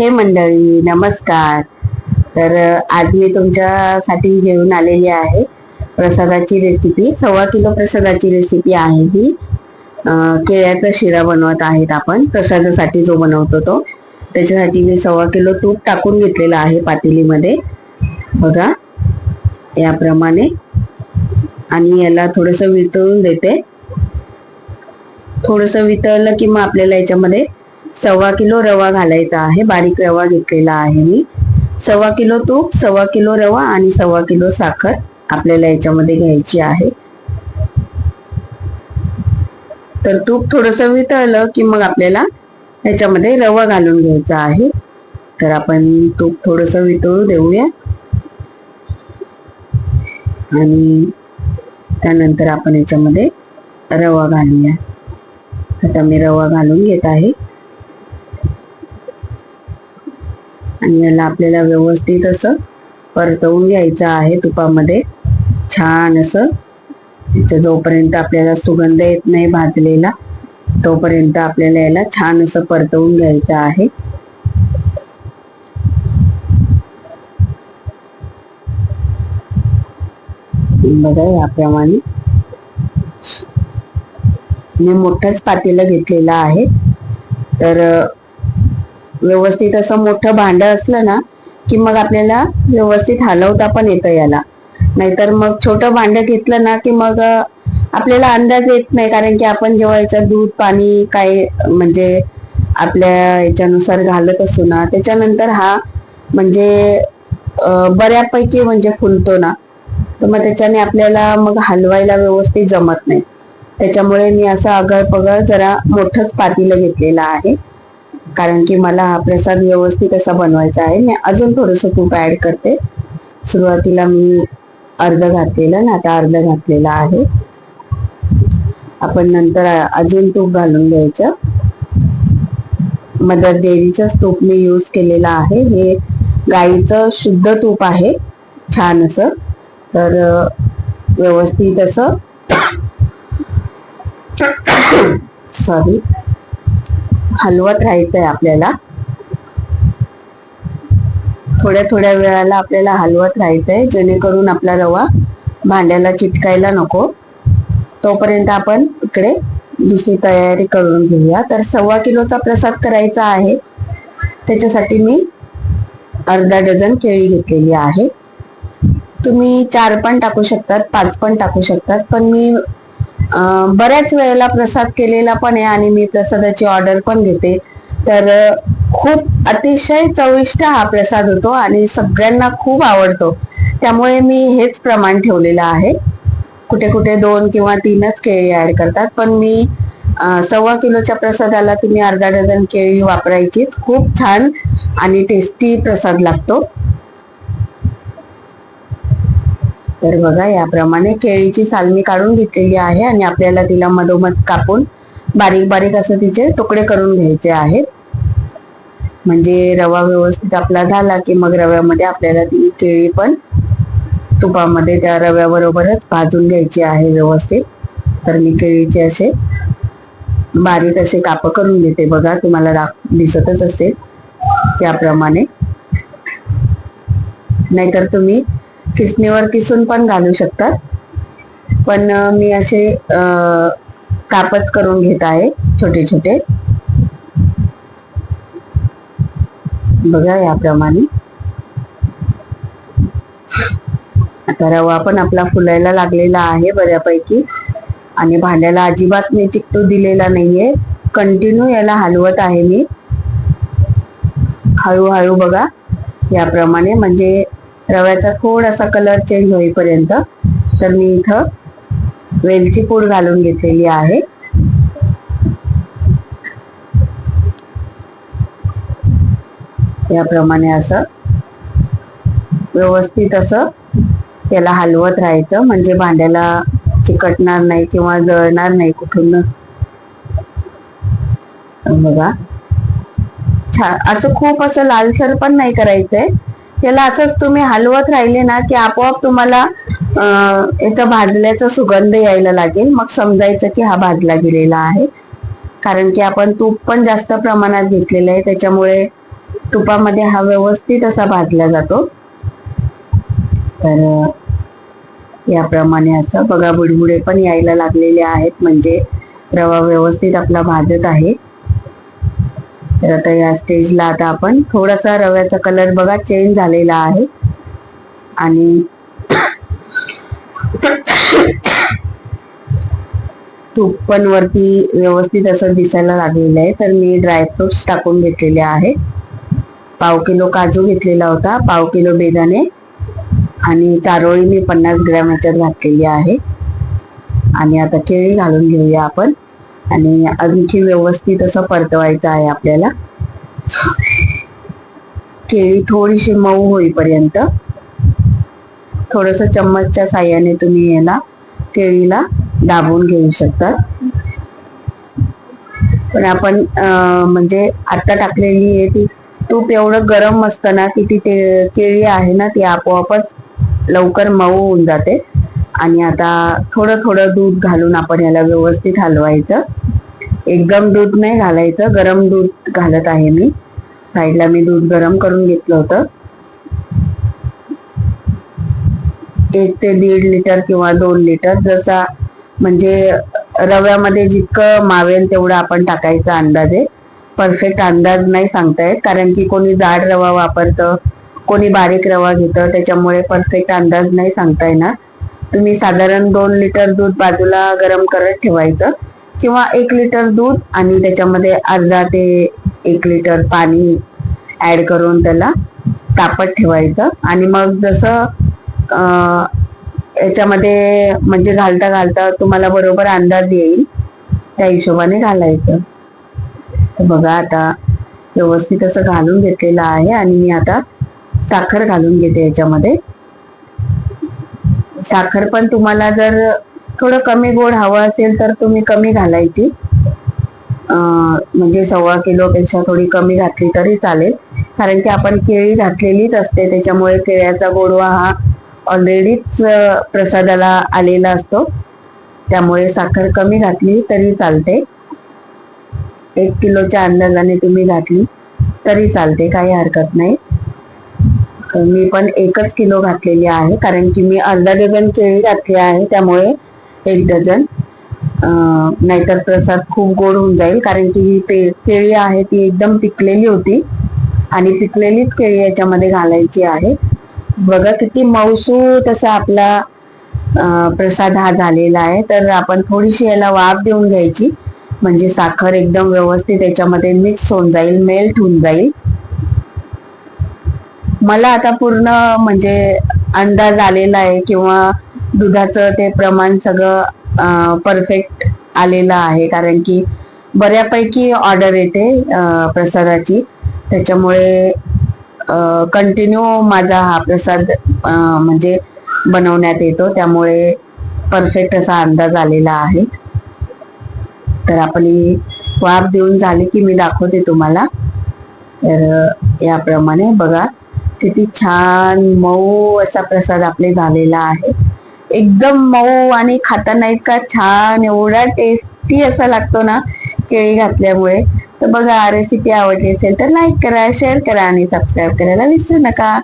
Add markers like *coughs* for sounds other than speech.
हे मंडळी नमस्कार. तर आज मी तुमच्यासाठी घेऊन आलेली आहे प्रसादाची रेसिपी सव्वा किलो प्रसादाची रेसिपी आहे ही. केळ्याचा शिरा बनवत आहेत आपण. प्रसादासाठी जो बनवतो तो. त्याच्यासाठी मी सव्वा किलो तूप टाकून घेतलेला आहे पातेलीमध्ये. बघा. याप्रमाणे. आणि याला थोडंसं वितळून देते. थोडंसं वितळलं की मग आपल्याला याच्यामध्ये सव्वा किलो रवा घालायचा आहे. बारीक रवा घेतलेला आहे मी. सव्वा किलो तूप सव्वा किलो रवा आणि सव्वा किलो साखर आपल्याला याच्यामध्ये घ्यायची आहे. तर तूप थोडंसं वितळलं की मग आपल्याला याच्यामध्ये रवा घालून घ्यायचा आहे. तर आपण तूप थोडंसं वितळू देऊया. आणि त्यानंतर आपण याच्यामध्ये रवा घालूया. आता मी रवा घालून घेत आहे. आणि याला आपल्याला व्यवस्थित असं परतवून घ्यायचं आहे तुपामध्ये. छान असं. याचं जोपर्यंत आपल्याला सुगंध येत नाही भाजलेला तोपर्यंत आपल्याला याला छान असं परतवून घ्यायचं आहे. बघा याप्रमाणे. मी मोठंच पातेलं घेतलेलं आहे. तर व्यवस्थित असं मोठं भांड असलं ना की मग आपल्याला व्यवस्थित हलवता पण येतं याला. नाहीतर मग छोटं भांड घेतलं ना की मग आपल्याला अंदाज येत नाही. कारण की आपण जेव्हा याच्यात दूध पाणी काय म्हणजे आपल्या याच्यानुसार घालत असू ना त्याच्यानंतर हा म्हणजे बऱ्यापैकी म्हणजे फुलतो ना. तर मग त्याच्याने आपल्याला मग हलवायला व्यवस्थित जमत नाही. त्याच्यामुळे मी असं आगळ पगळ जरा मोठंच पातीलं घेतलेलं आहे. कारण की मला हा प्रसाद व्यवस्थित असा बनवायचा आहे. मी अजून थोडस तूप ऍड करते. सुरुवातीला मी अर्ध घातलेलं ना आता अर्ध घातलेलं आहे. आपण नंतर अजून तूप घालून घ्यायचं. मदर डेअरीचंच तूप मी यूज केलेलं आहे. हे गाईचं शुद्ध तूप आहे. छान असं. तर व्यवस्थित असं. *coughs* सॉरी हलवत राहायचंय आपल्याला. थोड्या थोड्या वेळाला आपल्याला हलवत राहायचंय जेणेकरून आपला रवा भांड्याला चिटकायला नको. तोपर्यंत आपण इकडे दुसरी तयारी करून घेऊया. तर सव्वा किलोचा प्रसाद करायचा आहे. त्याच्यासाठी मी अर्धा डझन केळी घेतलेली आहे. तुम्ही चार पण टाकू शकतात पाच पण टाकू शकतात पण मी बऱ्याच वेळेला प्रसाद केलेला पण आहे आणि मी प्रसादाची ऑर्डर पण घेते. तर खूप अतिशय चविष्ट हा प्रसाद होतो आणि सगळ्यांना खूप आवडतो. त्यामुळे मी हेच प्रमाण ठेवलेलं आहे. कुठे कुठे दोन किंवा तीनच केळी ऍड करतात पण मी सव्वा किलोच्या प्रसादाला तुम्ही अर्धा डझन केळी वापरायचीच. खूप छान आणि टेस्टी प्रसाद लागतो. तर बघा याप्रमाणे केळीची साल मी काढून घेतलेली आहे आणि आपल्याला तिला मधोमध कापून बारीक बारीक असं तिचे तुकडे करून घ्यायचे आहेत. म्हणजे रवा व्यवस्थित आपला झाला की मग रव्यामध्ये आपल्याला ती केळी पण तुपामध्ये त्या रव्याबरोबरच भाजून घ्यायची आहे व्यवस्थित. तर मी केळीचे असे बारीक असे काप करून घेते बघा तुम्हाला दाख दिसतच असेल त्याप्रमाणे नाहीतर तुम्ही किसणीवर किसून पण घालू शकतात. पण मी असे कापच करून घेत आहे छोटे छोटे. बघा याप्रमाणे. आता रवा पण आपला फुलायला लागलेला आहे बऱ्यापैकी. आणि भांड्याला अजिबात मी चिकटू दिलेला नाहीये. कंटिन्यू याला हलवत आहे मी. हळूहळू बघा. याप्रमाणे म्हणजे रव्याचा थोडासा कलर चेंज होईपर्यंत तर मी इथं वेलची पूड घालून घेतलेली आहे. याप्रमाणे असं व्यवस्थित असं त्याला हलवत राहायचं. म्हणजे भांड्याला चिकटणार नाही किंवा जळणार नाही कुठून. बघा. छान असं खूप असं लालसर पण नाही करायचंय. याला असंच तुम्ही हलवत राहिले ना की आपोआप तुम्हाला एका भाजल्याचा सुगंध यायला लागेल. मग समजायचं की हा भाजला गेलेला आहे. कारण की आपण तूप पण जास्त प्रमाणात घेतलेलं आहे. त्याच्यामुळे तुपामध्ये हा व्यवस्थित असा भाजला जातो. तर याप्रमाणे असं. बघा बुडबुडे पण यायला लागलेले आहेत. म्हणजे रवा व्यवस्थित आपला भाजत आहे. तर आता या स्टेजला आता आपण थोडासा रव्याचा कलर बघा चेंज झालेला आहे. आणि तूप पण वरती व्यवस्थित असं दिसायला लागलेलं आहे. तर मी ड्रायफ्रुट्स टाकून घेतलेले आहे. पाव किलो काजू घेतलेला होता पाव किलो बेदाणे. आणि चारोळी मी पन्नास ग्रॅमाच्यात घातलेली आहे. आणि आता केळी घालून घेऊया आपण. आणि आणखी व्यवस्थित असं परतवायचं आहे आपल्याला. केळी थोडीशी मऊ होईपर्यंत थोडस चम्मचच्या साह्याने तुम्ही याला केळीला दाबून घेऊ शकता. पण आपण म्हणजे आता टाकलेली आहे ती तूप एवढं गरम असतं ना की ती ते केळी आहे ना ती आपोआपच लवकर मऊ होऊन जाते. आणि आता थोडं थोडं दूध घालून आपण याला व्यवस्थित हलवायचं. एकदम दूध नाही घालायचं गरम दूध घालत आहे मी. साईडला मी दूध गरम करून घेतलं होतं. एक ते दीड लिटर किंवा दोन लिटर जसा म्हणजे रव्यामध्ये जितकं मावेल तेवढं आपण टाकायचा अंदाजे. परफेक्ट अंदाज नाही सांगता येत कारण की कोणी जाड रवा वापरतं कोणी बारीक रवा घेतं त्याच्यामुळे परफेक्ट अंदाज नाही सांगता येणार. तुम्ही साधारण दोन लिटर दूध बाजूला गरम करत ठेवायचं किंवा एक लिटर दूध आणि त्याच्यामध्ये अर्धा ते एक लिटर पाणी ऍड करून त्याला तापत ठेवायचं. आणि मग जसं याच्यामध्ये म्हणजे घालता घालता तुम्हाला बरोबर अंदाज येईल त्या हिशोबाने घालायचं. तर बघा आता व्यवस्थित असं घालून घेतलेलं आहे आणि मी आता साखर घालून घेते याच्यामध्ये. साखर पण तुम्हाला जर थोडं कमी गोड हवं असेल तर तुम्ही कमी घालायची. म्हणजे सव्वा किलोपेक्षा थोडी कमी घातली तरी चालेल. कारण की आपण केळी घातलेलीच असते त्याच्यामुळे केळ्याचा गोडवा हा ऑलरेडीच प्रसादाला आलेला असतो. त्यामुळे साखर कमी घातली तरी चालते. एक किलोच्या अंदाजाने तुम्ही घातली तरी चालते काही हरकत नाही. मी पण एकच किलो घातलेली आहे कारण की मी अर्धा डझन केळी घातली आहे त्यामुळे एक डझन. नाहीतर प्रसाद खूप गोड होऊन जाईल कारण की ही ते केळी आहे ती एकदम पिकलेली होती. आणि पिकलेलीच केळी याच्यामध्ये घालायची आहे. बघा किती मौसू तसा आपला प्रसाद हा झालेला आहे. तर आपण थोडीशी याला वाफ देऊन घ्यायची. म्हणजे साखर एकदम व्यवस्थित याच्यामध्ये मिक्स होऊन जाईल मेल्ट होऊन जाईल. मला आता पूर्ण म्हणजे अंदाज आलेला आहे किंवा दुधाचं ते प्रमाण सगळं परफेक्ट आलेलं आहे. कारण की बऱ्यापैकी ऑर्डर येते प्रसादाची. त्याच्यामुळे कंटिन्यू माझा हा प्रसाद म्हणजे बनवण्यात येतो. त्यामुळे परफेक्ट असा अंदाज आलेला आहे. तर आपली वाफ देऊन झाली की मी दाखवते तुम्हाला. तर याप्रमाणे बघा. किती छान मऊ असा प्रसाद आपले झालेला आहे. एकदम मऊ आणि खाताना इतका छान एवढा टेस्टी असा लागतो ना केळी घातल्यामुळे. तर बघा रेसिपी आवडली असेल तर लाईक करा शेअर करा आणि सबस्क्राईब करायला विसरू नका.